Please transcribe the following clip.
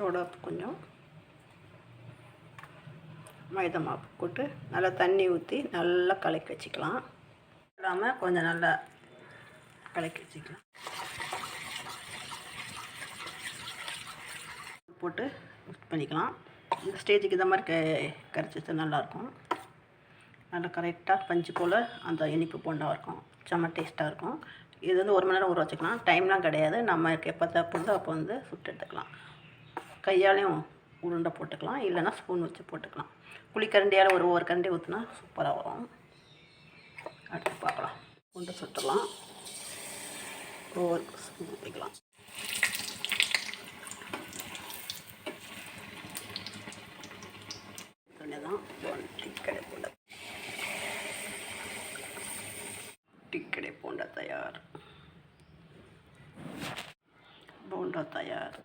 Soda உப்பு கொஞ்சம் மைதா மாவு போட்டு நல்லா தண்ணி ஊற்றி நல்லா கலக்கி வச்சுக்கலாம். இல்லாமல் கொஞ்சம் நல்லா கலக்கி வச்சுக்கலாம். போட்டு மிக்ஸ் பண்ணிக்கலாம். இந்த ஸ்டேஜுக்கு இந்த மாதிரி க கரைச்சி நல்லாயிருக்கும் நல்லா கரெக்டாக பஞ்சு போல் அந்த இனிப்பு போண்டாக இருக்கும். செம்ம டேஸ்ட்டாக இருக்கும். இது வந்து ஒரு மணி நேரம் ஊற வச்சுக்கலாம். டைம்லாம் கிடையாது. நம்ம எப்போ தேவைப்படுதோ அப்போ வந்து சுட்டு எடுத்துக்கலாம். கையாலையும் உருண்டை போட்டுக்கலாம் இல்லைன்னா ஸ்பூன் வச்சு போட்டுக்கலாம். குழிக்கரண்டியால் ஒரு ஒரு கரண்டி ஊற்றினா சூப்பராக வரும். அடுத்து பார்க்கலாம். உருண்டை சுட்டலாம் ஒவ்வொரு ஸ்பூன் ஊற்றிக்கலாம் தான் டிக்கடை போண்டா. டிக்கடை போண்டா தயார். போண்டா தயார்.